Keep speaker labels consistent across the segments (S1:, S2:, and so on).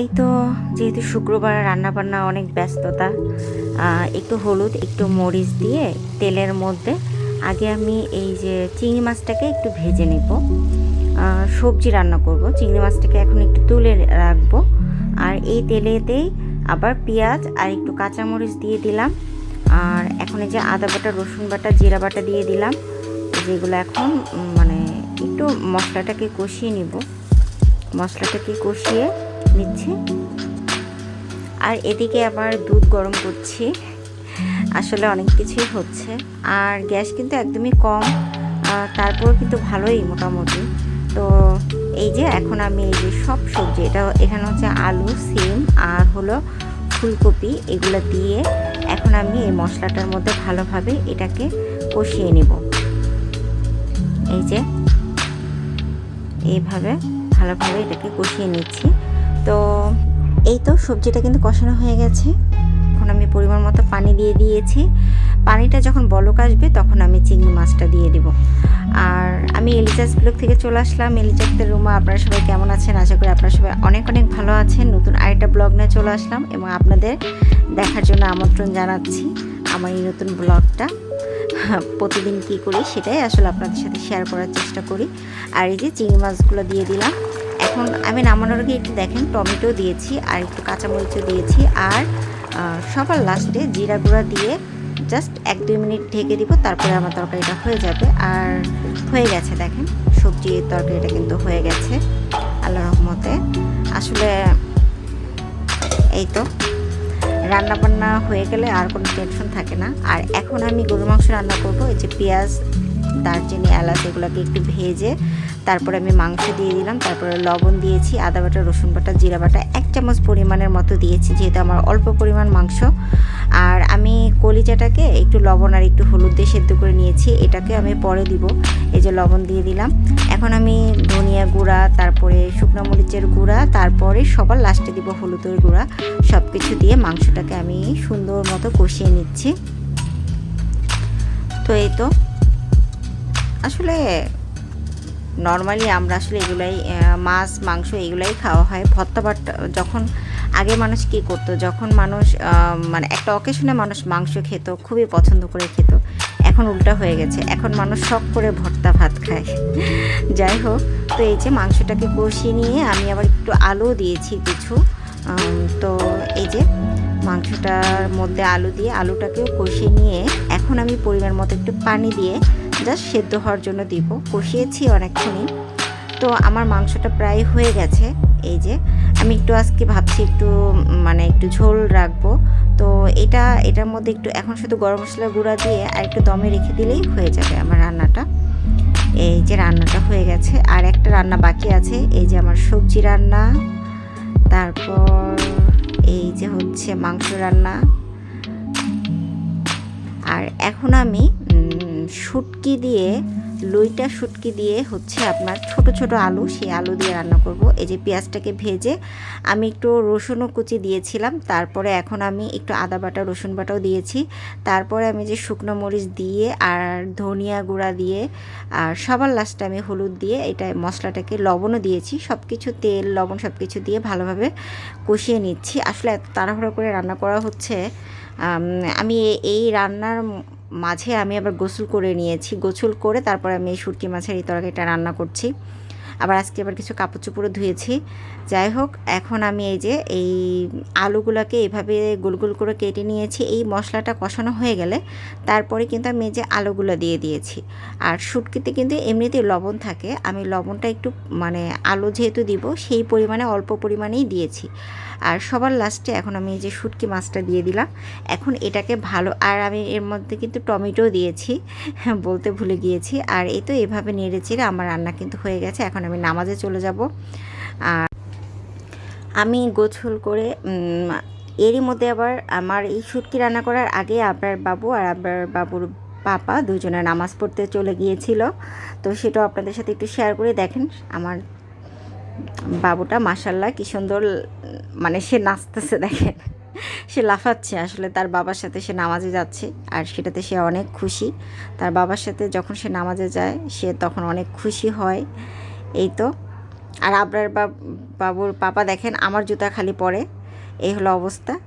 S1: এই তো যেহেতু শুক্রবার রান্নাবান্না অনেক ব্যস্ততা একটু হলুদ, একটু মরিচ দিয়ে তেলের মধ্যে আগে আমি এই যে চিংড়ি মাছটাকে একটু ভেজে নেব। সবজি রান্না করব। চিংড়ি মাছটাকে এখন একটু তুলে রাখব। আর এই তেলেতেই আবার পেঁয়াজ আর একটু কাঁচামরিচ দিয়ে দিলাম। আর এখন এই যে আদা বাটা, রসুন বাটা, জিরা বাটা দিয়ে দিলাম। যেগুলো এখন মানে একটু মশলাটাকে কষিয়ে নিব। মশলাটাকে কষিয়ে নিচ্ছি। আর এদিকে আবার দুধ গরম করছি। আসলে অনেক কিছুই হচ্ছে। আর গ্যাস কিন্তু একদমই কম। তারপর কিন্তু ভালোই মোটামুটি। তো এই যে এখন আমি এই যে সব সবজি, এটা এখানে হচ্ছে আলু, সিম আর হলো ফুলকপি, এগুলো দিয়ে এখন আমি এই মশলাটার মধ্যে ভালোভাবে এটাকে কষিয়ে নিব। এই যে, এইভাবে ভালোভাবে এটাকে কষিয়ে নিচ্ছি। তো এই তো সবজিটা কিন্তু কষানো হয়ে গেছে। এখন আমি পরিমাণ মতো পানি দিয়ে দিয়েছি। পানিটা যখন বলক আসবে, তখন আমি চিংড়ি মাছটা দিয়ে দিব। আর আমি এলিজাস ব্লগ থেকে চলে আসলাম। এলিজাসদের রুমা, আপনারা সবাই কেমন আছেন? আশা করি আপনারা সবাই অনেক অনেক ভালো আছেন। নতুন আরেকটা ব্লগ নিয়ে চলে আসলাম এবং আপনাদের দেখার জন্য আমন্ত্রণ জানাচ্ছি আমার এই নতুন ব্লগটা। প্রতিদিন কি করি সেটাই আসলে আপনাদের সাথে শেয়ার করার চেষ্টা করি। আর এই যে চিংড়ি মাছগুলো দিয়ে দিলাম। এখন আমি নামানোর আগে একটু দেখেন, টমেটো দিয়েছি আর একটু কাঁচামরিচও দিয়েছি আর সবার লাস্টে জিরা গুঁড়া দিয়ে জাস্ট এক দুই মিনিট ঢেকে দিব, তারপরে আমার তরকারিটা হয়ে যাবে। আর হয়ে গেছে দেখেন, সবজি তরকারিটা কিন্তু হয়ে গেছে আল্লাহ রহমতে। আসলে এই তো রান্না বান্না হয়ে গেলে আর কোনো টেনশন থাকে না। আর এখন আমি গরু মাংস রান্না করব, এই যে পেঁয়াজ দারচিনি এলাচ এগুলোকে একটু ভেজে তারপরে আমি মাংস দিয়ে দিলাম, তারপরে লবণ দিয়েছি, আদা বাটা, রসুন বাটা, জিরা বাটা, এক চামচ পরিমাণের মতো দিয়েছি, যেহেতু আমার অল্প পরিমাণ মাংস। আর আমি কলিজাটাকে একটু লবণ আর একটু হলুদ দিয়ে সেদ্ধ করে নিয়েছি, এটাকে আমি পরে দিব। এই যে লবণ দিয়ে দিলাম। এখন আমি ধনিয়া গুঁড়া, তারপরে শুকনো মরিচের গুঁড়া, তারপরে সবার লাস্টে দিব হলুদের গুঁড়া। সব কিছু দিয়ে মাংসটাকে আমি সুন্দর মতো কষিয়ে নিচ্ছি। তো এই তো। আসলে নর্মালি আমরা আসলে এগুলাই মাছ, মাংস এগুলাই খাওয়া হয়। ভর্তা বাট্টা যখন আগে মানুষ কী করতো? যখন মানুষ মানে একটা অকেশনে মানুষ মাংস খেত, খুবই পছন্দ করে খেত। এখন উল্টা হয়ে গেছে। এখন মানুষ শখ করে ভর্তা ভাত খায়। যাই হোক, তো এই যে মাংসটাকে কষিয়ে নিয়ে আমি আবার একটু আলু দিয়েছি কিছু। তো এই যে মাংসটার মধ্যে আলু দিয়ে আলুটাকেও কষিয়ে নিয়ে এখন আমি পরিমাণ মতো একটু পানি দিয়ে জাস্ট সেদ্ধ হওয়ার জন্য দিব। কষিয়েছি অনেকক্ষণই। তো আমার মাংসটা প্রায় হয়ে গেছে। এই যে, আমি একটু আজকে ভাবছি একটু মানে একটু ঝোল রাখব। তো এটা, এটার মধ্যে একটু, এখন শুধু গরম মশলা গুঁড়া দিয়ে আর একটু দমে রেখে দিলেই হয়ে যাবে আমার রান্নাটা। এই যে রান্নাটা হয়ে গেছে। আর একটা রান্না বাকি আছে। এই যে আমার সবজি রান্না। তারপর এই যে হচ্ছে মাংস রান্না। আর এখন আমি শুটকি দিয়ে, লইটা শুটকি দিয়ে হচ্ছে আপনার ছোট ছোট আলু, সেই আলু দিয়ে রান্না করব। এই যে পেঁয়াজটাকে ভেজে আমি একটু রসুনও কুচি দিয়েছিলাম। তারপরে এখন আমি একটু আদা বাটা, রসুন বাটাও দিয়েছি। তারপরে আমি যে শুকনো মরিচ দিয়ে আর ধনিয়া গুঁড়া দিয়ে আর সবার লাস্টে আমি হলুদ দিয়ে এটা মশলাটাকে, লবণও দিয়েছি। সব কিছু তেল, লবণ সব কিছু দিয়ে ভালোভাবে কষিয়ে নিচ্ছি। আসলে এত তাড়াহুড়ো করে রান্না করা হচ্ছে আম, এই রান্নার মাঝে আমি আবার গোসল করে নিয়েছি। গোসল করে তারপর আমি এই শুটকি মাছের এই তরকারিটা রান্না করছি। আবার আজকে আবার কিছু কাপড় চোপড়ও ধুয়েছি। যাই হোক, এখন আমি এই যে এই আলুগুলোকে এইভাবে গোল গোল করে কেটে নিয়েছি। এই মশলাটা কষানো হয়ে গেলে তারপরে কিন্তু আমি এই যে আলুগুলো দিয়ে দিয়েছি। আর শুটকিতে কিন্তু এমনিতেই লবণ থাকে। আমি লবণটা একটু মানে আলু যেহেতু দিব, সেই পরিমাণে, অল্প পরিমাণেই দিয়েছি। আর সবার লাস্টে এখন আমি এই যে শুটকি মাছটা দিয়ে দিলাম। এখন এটাকে ভালো, আর আমি এর মধ্যে কিন্তু টমেটো দিয়েছি। বলতে ভুলে গিয়েছি। আর এই তো এভাবে নেড়ে চেড়ে আমার রান্না কিন্তু হয়ে গেছে। এখন আমি নামাজে চলে যাব। আর আমি গোছল করে এরই মধ্যে আবার আমার এই শুটকি রান্না করার আগে আপনার বাবু আর আপনার বাবুর পাপা দুজনে নামাজ পড়তে চলে গিয়েছিল। তো সেটাও আপনাদের সাথে একটু শেয়ার করে দেখেন, আমার বাবুটা মাসাল্লাহ কি সুন্দর মানে সে নাচতেছে দেখেন। সে লাফাচ্ছে, আসলে তার বাবার সাথে সে নামাজে যাচ্ছে আর সেটাতে সে অনেক খুশি। তার বাবার সাথে যখন সে নামাজে যায়, সে তখন অনেক খুশি হয়। এই তো। আর বাব- বাবুর পাপা দেখেন, আমার জুতা খালি পরে। এই হলো অবস্থা।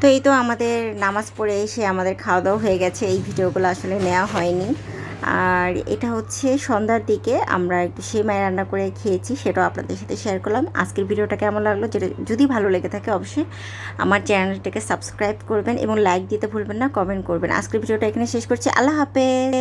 S1: তো এই তো আমাদের নামাজ পড়ে এসে আমাদের খাওয়া দাওয়া হয়ে গেছে। এই ভিডিওগুলো আসলে নেওয়া হয়নি। আর এটা হচ্ছে সন্ধ্যার দিকে আমরা একটু সেমাই রান্না করে খেয়েছি, সেটাও আপনাদের সাথে শেয়ার করলাম। আজকের ভিডিওটা কেমন লাগল? যেটা, যদি ভালো লেগে থাকে অবশ্যই আমার চ্যানেলটাকে সাবস্ক্রাইব করবেন এবং লাইক দিতে ভুলবেন না কমেন্ট করবেন। আজকের ভিডিওটা এখানে শেষ করছি। আল্লাহ হাফেজ।